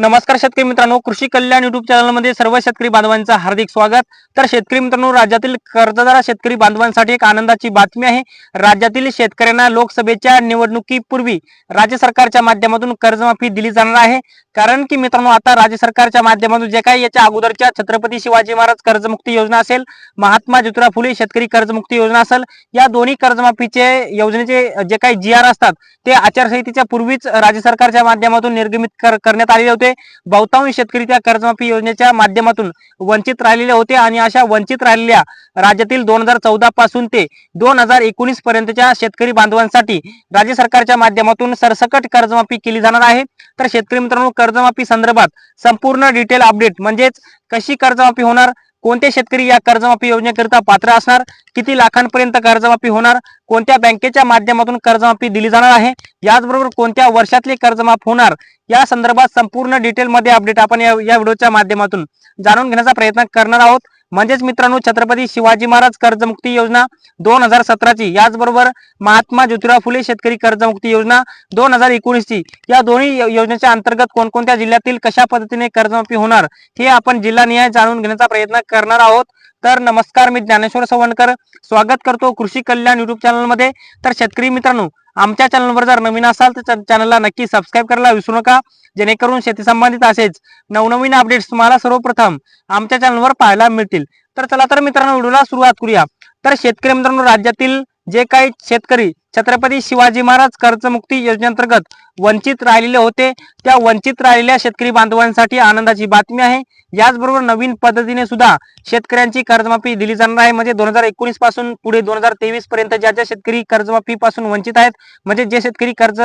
नमस्कार शेतकरी मित्रांनो कृषी कल्याण युट्यूब चॅनलमध्ये सर्व शेतकरी बांधवांचं हार्दिक स्वागत. तर शेतकरी मित्रांनो राज्यातील कर्जदार शेतकरी बांधवांसाठी एक आनंदाची बातमी आहे. राज्यातील शेतकऱ्यांना लोकसभेच्या निवडणुकीपूर्वी राज्य सरकारच्या माध्यमातून कर्जमाफी दिली जाणार आहे. कारण की मित्रांनो आता राज्य सरकारच्या माध्यमातून जे काही याच्या अगोदरच्या छत्रपती शिवाजी महाराज कर्जमुक्ती योजना असेल महात्मा ज्योतिराव फुले शेतकरी कर्जमुक्ती योजना असेल या दोन्ही कर्जमाफीचे योजनेचे जे काही जी आर असतात ते आचारसंहितेच्या पूर्वीच राज्य सरकारच्या माध्यमातून निर्गमित करण्यात आलेले होते. बहुतांश शेतकरी त्या कर्जमाफी योजनेच्या माध्यमातून वंचित राहिलेले होते आणि अशा वंचित राहिलेल्या राज्यातील दोन हजार चौदा पासून ते दोन हजार एकोणीस पर्यंतच्या शेतकरी बांधवांसाठी राज्य सरकारच्या माध्यमातून सरसकट कर्जमाफी केली जाणार आहे. तर शेतकरी मित्रांनो कर्जमाफी संदर्भात संपूर्ण डिटेल अपडेट म्हणजेच कशी कर्जमाफी होणार कोणते शेतकरी या कर्जमाफी योजनेकरिता पात्र असणार? किती लाखांपर्यंत कर्जमाफी होणार? कोणत्या बँकेच्या माध्यमातून कर्जमाफी दिली जाणार आहे? याचबरोबर कोणत्या वर्षातली कर्जमाफ होणार? या संदर्भात संपूर्ण डिटेलमध्ये अपडेट आपण या या व्हिडिओच्या माध्यमातून जाणून घेण्याचा प्रयत्न करणार आहोत. म्हणजेच मित्रांनो छत्रपती शिवाजी महाराज कर्जमुक्ती योजना दोन हजार सतराची याचबरोबर महात्मा ज्योतिराव फुले शेतकरी कर्जमुक्ती योजना दोन हजार एकोणीसची या दोन्ही योजनेच्या अंतर्गत कोणकोणत्या जिल्ह्यातील कशा पद्धतीने कर्जमाफी होणार हे आपण जिल्हानिहाय जाणून घेण्याचा प्रयत्न करणार आहोत. तर नमस्कार मी ज्ञानेश्वर सवणकर. स्वागत करतो कृषी कल्याण युट्यूब चॅनलमध्ये तर शेतकरी मित्रांनो आमच्या चॅनलवर जर नवीन असाल तर चॅनलला नक्की सबस्क्राईब करायला विसरू नका. जेणेकरून शेती संबंधित असेच नवनवीन अपडेट्स तुम्हाला सर्वप्रथम आमच्या चॅनलवर पाहायला मिळतील. तर चला तर मित्रांनो व्हिडिओला सुरुवात करूया. तर शेतकरी मित्रांनो राज्यातील जे काही शेतकरी छत्रपती शिवाजी महाराज कर्जमुक्ती योजनेअंतर्गत वंचित राहिलेले होते. त्या वंचित राहिलेल्या शेतकरी बांधवांसाठी आनंदाची बातमी आहे. याचबरोबर नवीन पद्धतीने सुद्धा शेतकऱ्यांची कर्जमाफी दिली जाणार आहे. म्हणजे दोन हजार एकोणीसपासून पुढे दोन हजार तेवीस पर्यंत ज्या ज्या शेतकरी कर्जमाफी पासून वंचित आहेत म्हणजे जे शेतकरी कर्ज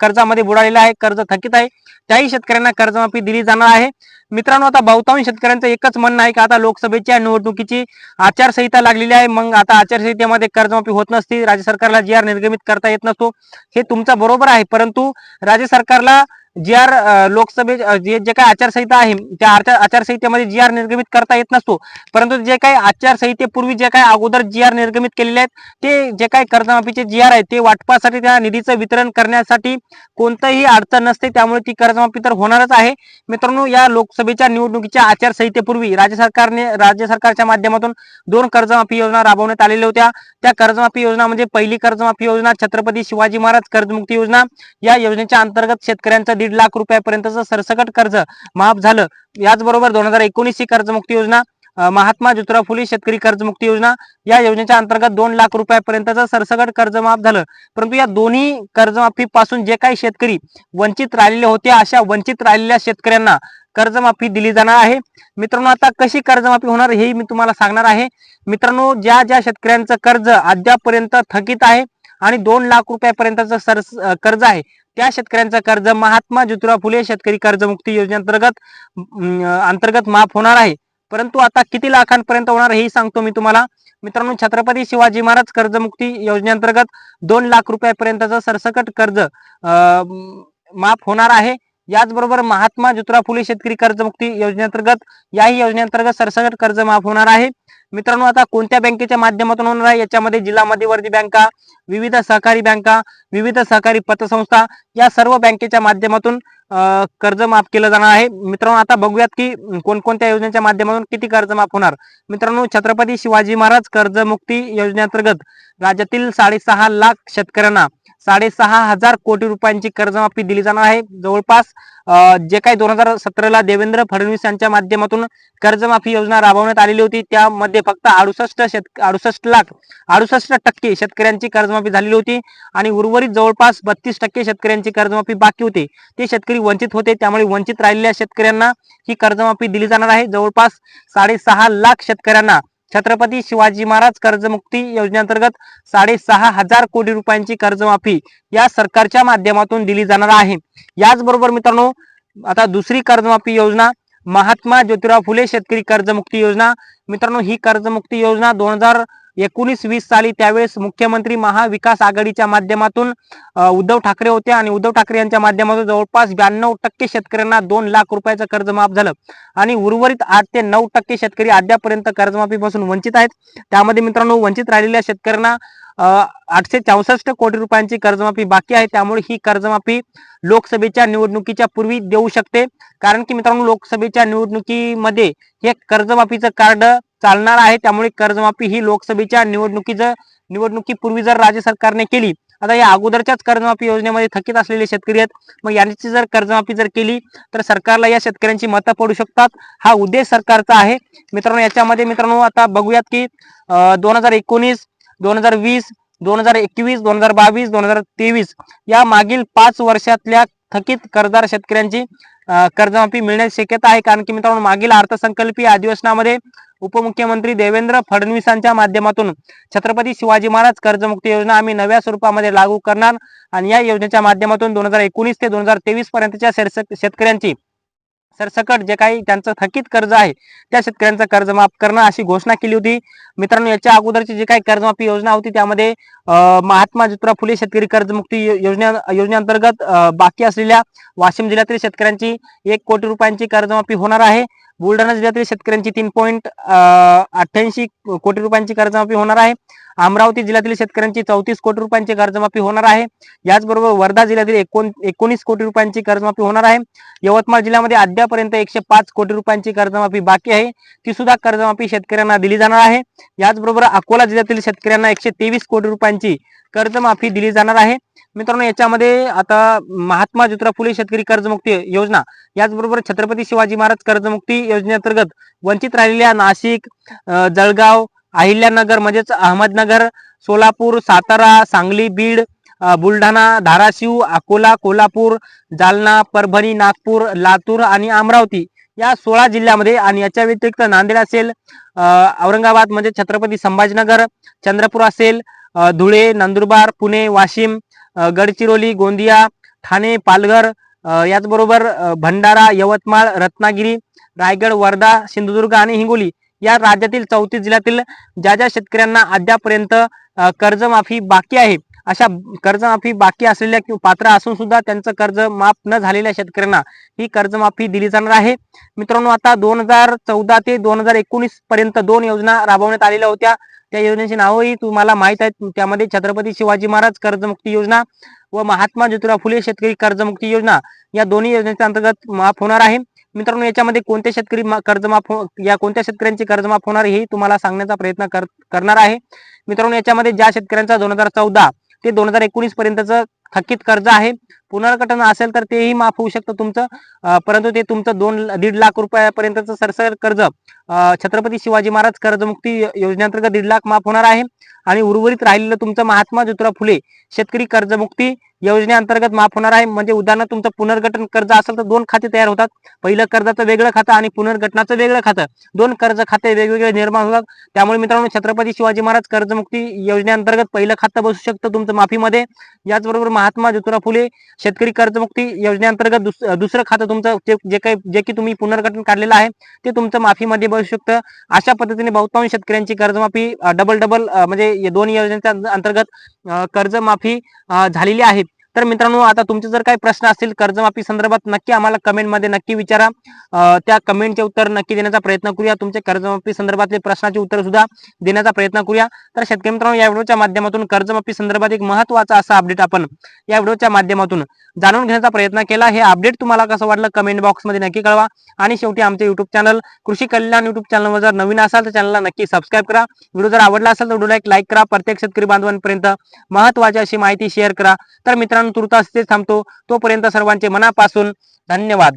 कर्जामध्ये बुडालेले आहे कर्ज थकीत आहे त्याही शेतकऱ्यांना कर्जमाफी दिली जाणार आहे. मित्रांनो आता बहुतांश शेतकऱ्यांचं एकच म्हणणं आहे की आता लोकसभेच्या निवडणुकीची आचारसंहिता लागलेली आहे. मग आता आचारसंहितेमध्ये कर्जमाफी होत नसती. राज्य सरकारला जी आर निर्गमित करता येत नसतो. हे तुमचं बरोबर आहे. परंतु राज्य सरकारला जी आर लोकसभे जे जे काही आचारसंहिता आहे त्या आचारसंहितेमध्ये जी आर निर्गमित करता येत नसतो. परंतु जे काही आचारसंहितेपूर्वी जे काही अगोदर जी आर निर्गमित केलेले आहेत ते जे काही कर्जमाफीचे जी आर आहे ते वाटपासाठी त्या निधीचं वितरण करण्यासाठी कोणतंही अडचण नसते त्यामुळे ती कर्जमाफी तर होणारच आहे. मित्रांनो या लोकसभेच्या निवडणुकीच्या आचारसंहितेपूर्वी राज्य सरकारने राज्य सरकारच्या माध्यमातून दोन कर्जमाफी योजना राबवण्यात आलेल्या होत्या. त्या कर्जमाफी योजना म्हणजे पहिली कर्जमाफी योजना छत्रपती शिवाजी महाराज कर्जमुक्ती योजना. या योजनेच्या अंतर्गत शेतकऱ्यांचा दीड लाख रुपयापर्यंतचं सरसकट कर्ज माफ झालं. याचबरोबर दोन हजार एकोणीसची कर्जमुक्ती योजना महात्मा ज्योतिराव फुले शेतकरी कर्जमुक्ती योजना या योजनेच्या अंतर्गत दोन लाख रुपयापर्यंतचं सरसकट कर्जमाफ झालं. परंतु या दोन्ही कर्जमाफी पासून जे काही शेतकरी वंचित राहिलेले होते अशा वंचित राहिलेल्या शेतकऱ्यांना कर्जमाफी दिली जाणार आहे. मित्रांनो आता कशी कर्जमाफी होणार हेही मी तुम्हाला सांगणार आहे. मित्रांनो ज्या ज्या शेतकऱ्यांचं कर्ज अद्यापपर्यंत थकीत आहे आणि दोन लाख रुपयापर्यंतचं सर कर्ज आहे. त्या शेतकऱ्यांचं कर्ज महात्मा ज्योतिराव फुले शेतकरी कर्जमुक्ती योजनेअंतर्गत अंतर्गत माफ होणार आहे. परंतु आता किती लाखांपर्यंत होणार हेही सांगतो मी तुम्हाला. मित्रांनो छत्रपती शिवाजी महाराज कर्जमुक्ती योजनेअंतर्गत दोन लाख रुपयापर्यंतचं सरसकट कर्ज अं, माफ होणार आहे. याचबरोबर महात्मा ज्योतिराव फुले शेतकरी कर्जमुक्ती योजनेअंतर्गत याही योजनेअंतर्गत सरसकट कर्ज माफ होणार आहे. मित्रांनो आता कोणत्या बँकेच्या माध्यमातून होणार आहे? याच्यामध्ये जिल्हा मध्यवर्ती बँका विविध सहकारी बँका विविध सहकारी पतसंस्था या सर्व बँकेच्या माध्यमातून कर्ज माफ केलं जाणार आहे. मित्रांनो आता बघूयात की कोणकोणत्या योजनेच्या माध्यमातून किती कर्ज माफ होणार. मित्रांनो छत्रपती शिवाजी महाराज कर्जमुक्ती योजनेअंतर्गत राज्यातील साडेसहा लाख शेतकऱ्यांना साडेसहा हजार कोटी रुपयांची कर्जमाफी दिली जाणार आहे. जवळपास जे काही दोन हजार सतराला देवेंद्र फडणवीस यांच्या माध्यमातून कर्जमाफी योजना राबवण्यात आलेली होती त्यामध्ये फक्त अडुसष्ट शेत अडुसष्ट लाख अडुसष्ट टक्के शेतकऱ्यांची कर्जमाफी झालेली होती आणि उर्वरित जवळपास बत्तीस टक्के शेतकऱ्यांची कर्जमाफी बाकी होते. ते शेतकरी वंचित होते त्यामुळे वंचित राहिलेल्या शेतकऱ्यांना ही कर्जमाफी दिली जाणार आहे. जवळपास साडेसहा लाख शेतकऱ्यांना छत्रपती शिवाजी महाराज कर्जमुक्ती योजनेअंतर्गत साडेसहा हजार कोटी रुपयांची कर्जमाफी या सरकारच्या माध्यमातून दिली जाणार आहे. याचबरोबर मित्रांनो आता दुसरी कर्जमाफी योजना महात्मा ज्योतिराव फुले शेतकरी कर्जमुक्ती योजना. मित्रांनो ही कर्जमुक्ती योजना दोन हजार एकोणीस वीस साली त्यावेळेस मुख्यमंत्री महाविकास आघाडीच्या माध्यमातून उद्धव ठाकरे होते आणि उद्धव ठाकरे यांच्या माध्यमातून जवळपास ब्याण्णव टक्के शेतकऱ्यांना दोन लाख रुपयाचं कर्ज माफ झालं. आणि उर्वरित आठ ते नऊ टक्के शेतकरी अद्यापर्यंत कर्जमाफीपासून वंचित आहेत. त्यामध्ये मित्रांनो वंचित राहिलेल्या शेतकऱ्यांना आठशे चौसष्ट कोटी रुपयांची कर्जमाफी बाकी आहे. त्यामुळे ही कर्जमाफी लोकसभेच्या निवडणुकीच्या पूर्वी देऊ शकते. कारण की मित्रांनो लोकसभेच्या निवडणुकीमध्ये हे कर्जमाफीचं कार्ड चालणार आहे. त्यामुळे कर्जमाफी ही लोकसभेच्या निवडणुकीचं निवडणुकीपूर्वी जर राज्य सरकारने केली आता या अगोदरच्याच कर्जमाफी योजनेमध्ये थकीत असलेले शेतकरी आहेत. मग यांची जर कर्जमाफी जर केली तर सरकारला या शेतकऱ्यांची मतं पडू शकतात. हा उद्देश सरकारचा आहे. मित्रांनो याच्यामध्ये मित्रांनो आता बघूयात की दोन हजार एकोणीस दोन हजार वीस दोन हजार एकवीस दोन हजार बावीस दोन हजार तेवीस या मागील पाच वर्षातल्या थकीत कर्जदार शेतकऱ्यांची कर्जमाफी मिळण्याची शक्यता आहे. कारण की मित्रांनो मागील अर्थसंकल्पीय अधिवेशनामध्ये उपमुख्यमंत्री देवेंद्र फडणवीसांच्या माध्यमातून छत्रपती शिवाजी महाराज कर्जमुक्ती योजना आम्ही नव्या स्वरूपामध्ये लागू करणार. आणि या योजनेच्या माध्यमातून दोन हजार एकोणीस ते दोन हजार तेवीस पर्यंतच्या शेतकऱ्यांची सरसकट जे काही त्यांचं थकीत कर्ज आहे त्या शेतकऱ्यांचं कर्ज माफ करणं अशी घोषणा केली होती. मित्रांनो याच्या अगोदरची जी काही कर्जमाफी योजना होती त्यामध्ये महात्मा ज्योतिराव फुले शेतकरी कर्जमुक्ती योजने योजना योजनेअंतर्गत बाकी असलेल्या वाशिम जिल्ह्यातील शेतकऱ्यांची एक कोटी रुपयांची कर्जमाफी होणार आहे. बुलढाणा जिल्ह्यातील शेतकऱ्यांची तीन पॉईंट अठ्ठ्याऐंशी कोटी रुपयांची कर्जमाफी होणार आहे. अमरावती जिल्ह्यातील शेतकऱ्यांची चौतीस कोटी रुपयांची कर्जमाफी होणार आहे. याचबरोबर वर्धा जिल्ह्यातील एकोण एकोणीस कोटी रुपयांची कर्जमाफी होणार आहे. यवतमाळ जिल्ह्यामध्ये अद्यापर्यंत एकशे पाच कोटी रुपयांची कर्जमाफी बाकी आहे. ती सुद्धा कर्जमाफी शेतकऱ्यांना दिली जाणार आहे. याचबरोबर अकोला जिल्ह्यातील शेतकऱ्यांना एकशे तेवीस कोटी रुपयांची कर्जमाफी दिली जाणार आहे. मित्रांनो याच्यामध्ये आता महात्मा ज्योतिराव फुले शेतकरी कर्जमुक्ती योजना याचबरोबर छत्रपती शिवाजी महाराज कर्जमुक्ती योजनेअंतर्गत वंचित राहिलेल्या नाशिक जळगाव अहिल्यानगर म्हणजेच अहमदनगर सोलापूर सातारा सांगली बीड बुलढाणा धाराशिव अकोला कोल्हापूर जालना परभणी नागपूर लातूर आणि अमरावती या सोळा जिल्ह्यामध्ये आणि याच्या व्यतिरिक्त नांदेड असेल औरंगाबाद म्हणजे छत्रपती संभाजीनगर चंद्रपूर असेल धुळे नंदुरबार पुणे वाशिम गडचिरोली गोंदिया ठाणे पालघर याचबरोबर भंडारा यवतमाळ रत्नागिरी रायगड वर्धा सिंधुदुर्ग आणि हिंगोली या राज्यातील चौतीस जिल्ह्यातील ज्या ज्या शेतकऱ्यांना अद्यापर्यंत कर्जमाफी बाकी आहे अशा कर्जमाफी बाकी असलेल्या किंवा पात्र असून सुद्धा त्यांचं कर्ज माफ न झालेल्या शेतकऱ्यांना ही कर्जमाफी दिली जाणार आहे. मित्रांनो आता दोन हजार चौदा ते दोन हजार एकोणीस पर्यंत दोन योजना राबवण्यात आलेल्या होत्या. त्या योजनेची नावही तुम्हाला माहीत आहेत. त्यामध्ये छत्रपती शिवाजी महाराज कर्जमुक्ती योजना व महात्मा ज्योतिराव फुले शेतकरी कर्जमुक्ती योजना या दोन्ही योजनेच्या अंतर्गत माफ होणार आहे. मित्रांनो याच्यामध्ये कोणते शेतकरी कर्जमाफ हो- या कोणत्या शेतकऱ्यांची कर्जमाफ होणार हे तुम्हाला सांगण्याचा प्रयत्न कर करणार आहे. मित्रांनो याच्यामध्ये ज्या शेतकऱ्यांचा दोन हजार चौदा ते दोन हजार एकोणीस पर्यंतचं थकीत कर्ज आहे. पुनर्गठन असेल तर तेही माफ होऊ शकतं तुमचं. परंतु ते तुमचं दोन दीड लाख रुपयापर्यंतचं सरसर कर्ज छत्रपती शिवाजी महाराज कर्जमुक्ती योजनेअंतर्गत दीड लाख माफ होणार आहे. आणि उर्वरित राहिलेलं तुमचं महात्मा ज्योतिराव फुले शेतकरी कर्जमुक्ती योजनेअंतर्गत माफ होणार आहे. म्हणजे उदाहरण तुमचं पुनर्गठन कर्ज असेल तर दोन खाते तयार होतात. पहिलं कर्जाचं वेगळं खातं आणि पुनर्गठनाचं वेगळं खातं. दोन कर्ज खाते वेगवेगळे निर्माण होतात. त्यामुळे मित्रांनो छत्रपती शिवाजी महाराज कर्जमुक्ती योजनेअंतर्गत पहिलं खातं बसू शकतं तुमचं माफीमध्ये. याचबरोबर महात्मा ज्योतिराव फुले शेतकरी कर्जमुक्ती योजनेअंतर्गत दुसरं खातं तुमचं जे काही जे की तुम्ही पुनर्गठन काढलेलं आहे ते तुमचं माफीमध्ये बसू शकतं. अशा पद्धतीने बहुतांश शेतकऱ्यांची कर्जमाफी डबल डबल म्हणजे दोन योजनेच्या अंतर्गत कर्जमाफी झालेली आहे. तर मित्रांनो आता तुमचे जर काही प्रश्न असतील कर्जमाफी संदर्भात नक्की आम्हाला कमेंटमध्ये नक्की विचारा. त्या कमेंटचे उत्तर नक्की देण्याचा प्रयत्न करूया. तुमचे कर्जमाफी संदर्भातले प्रश्नाचे उत्तर सुद्धा देण्याचा प्रयत्न करूया. तर शेतकरी मित्रांनो या व्हिडिओच्या माध्यमातून कर्जमाफी संदर्भात एक महत्त्वाचा असा अपडेट आपण या व्हिडिओच्या माध्यमातून जाणून घेण्याचा प्रयत्न केला. हे अपडेट तुम्हाला कसं वाटलं कमेंट बॉक्समध्ये नक्की कळवा. आणि शेवटी आमचे युट्यूब चॅनल कृषी कल्याण युट्यूब चॅनलवर जर नवीन असाल तर चॅनलला नक्की सबस्क्राईब करा. व्हिडिओ जर आवडला असेल तर व्हिडिओला एक लाईक करा. प्रत्येक शेतकरी बांधवांपर्यंत महत्वाची अशी माहिती शेअर करा. तर मित्रांनो तुर्तास ते थांबतो. तोपर्यंत सर्वांचे मनापासून धन्यवाद.